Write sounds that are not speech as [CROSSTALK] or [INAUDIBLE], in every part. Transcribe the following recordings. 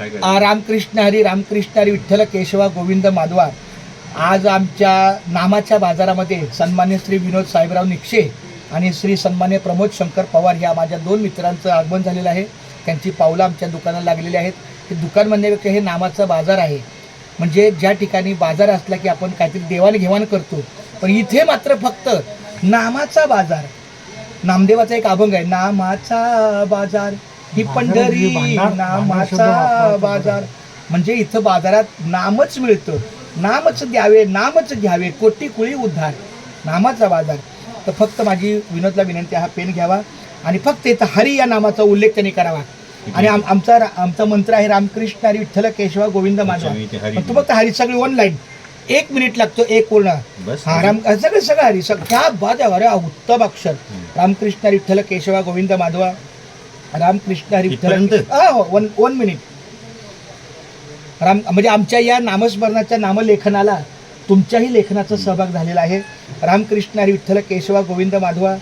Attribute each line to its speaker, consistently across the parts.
Speaker 1: रामकृष्ण हरी रामकृष्ण हरी विठ्ठल केशवा गोविंद माधवा. आज आमच्या नामाच्या बाजारामध्ये सन्मान्य श्री विनोद साहेबराव निक्षे आणि श्री सन्मान्य प्रमोद शंकर पवार या माझ्या दोन मित्रांचं आगमन झालेलं आहे. त्यांची पावलं आमच्या दुकानाला लागलेली आहेत. हे दुकान म्हणण्यापेक्षा हे नामाचा बाजार आहे. म्हणजे ज्या ठिकाणी बाजार असला की आपण काहीतरी देवाणघेवाण करतो. पण इथे मात्र फक्त नामाचा बाजार. नामदेवाचा एक अभंग आहे. नामाचा बाजार. ही पंढरी नामाचा बाजार. म्हणजे इथं बाजारात नामच मिळतं. नामच द्यावे नामच घ्यावे कोटी कुळी उद्धार. नामाचा बाजार. तर फक्त माझी विनोदला विनंती हा पेन घ्यावा. आणि फक्त इथं हरी या नामाचा उल्लेख त्यांनी करावा. आणि आम- आमचा आमचा मंत्र आहे रामकृष्ण हरी विठ्ठल केशवा गोविंद. पण तू फक्त हरी सगळी ऑनलाईन एक मिनिट लागतो एक पूर्ण. हा राम सगळं सगळं हरी सगळं क्या बात आहे अरे उत्तम अक्षर. Ramkrishna Hari Vitthal Keshava Govind Madhava. Ramkrishna Hari one one minute Ram म्हणजे आमच्या या नामस्मरणाच्या नामलेखनाला तुमच्याही लेखनाचा सहभाग झालेला आहे. रामकृष्ण हरी विठ्ठल केशवा गोविंद माधवा.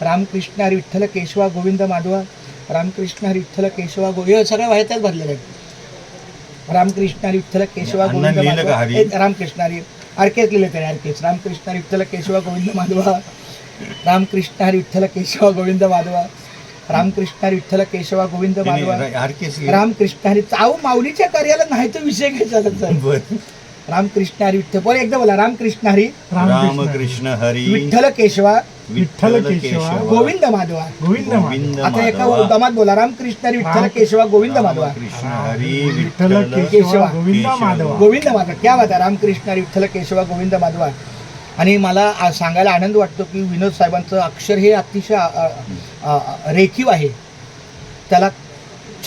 Speaker 1: रामकृष्ण हरी विठ्ठल केशवा गोविंद माधवा. रामकृष्ण हरी विठ्ठल केशवा गो हे सगळ्या वाह्यातच भरलेलं आहे. रामकृष्ण हरी विठ्ठल केशवा गोविंद माधवा. रामकृष्ण हरी आरकेच लिहिले त्याने आरकेच रामकृष्ण हरी विठ्ठल केशवा गोविंद माधवा. रामकृष्ण हरी विठ्ठल केशवा गोविंद माधवा. [LAUGHS] रामकृष्ण हरी विठ्ठल केशवा गोविंद माधवा रामकृष्ण हरी चाऊ माऊलीच्या कार्याला नाही तो विषय घ्यायचा त्याचा. रामकृष्ण हरी विठ्ठल. बोल एकदा बोला. रामकृष्ण हरी.
Speaker 2: रामकृष्ण हरी.
Speaker 1: विठ्ठल केशवा.
Speaker 2: विठ्ठल
Speaker 3: केशवा,
Speaker 1: गोविंद माधवा.
Speaker 3: गोविंद
Speaker 1: आता एका. दमात बोला. रामकृष्ण हरी विठ्ठल
Speaker 3: राम-
Speaker 1: केशवा गोविंद माधवा.
Speaker 2: हरी
Speaker 3: विठ्ठल केशवा गोविंद. माधवा.
Speaker 1: गोविंद माधवा. क्या बात रामकृष्ण हरी विठ्ठल केशवा गोविंद माधवा. आणि मला सांगायला आनंद वाटतो की विनोद साहेबांचं अक्षर हे अतिशय रेखीव आहे. त्याला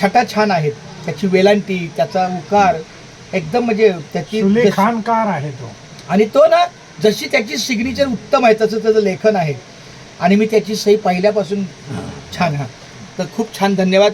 Speaker 1: छटा छान आहेत. त्याची वेलांटी त्याचा उकार एकदम म्हणजे त्याची
Speaker 3: सुलेखानकार आहे तो.
Speaker 1: आणि तो ना जशी त्याची सिग्नेचर उत्तम आहे तसं त्याचं लेखन आहे. आणि मी त्याची सही पहिल्यापासून छान हा. तर खूप छान धन्यवाद.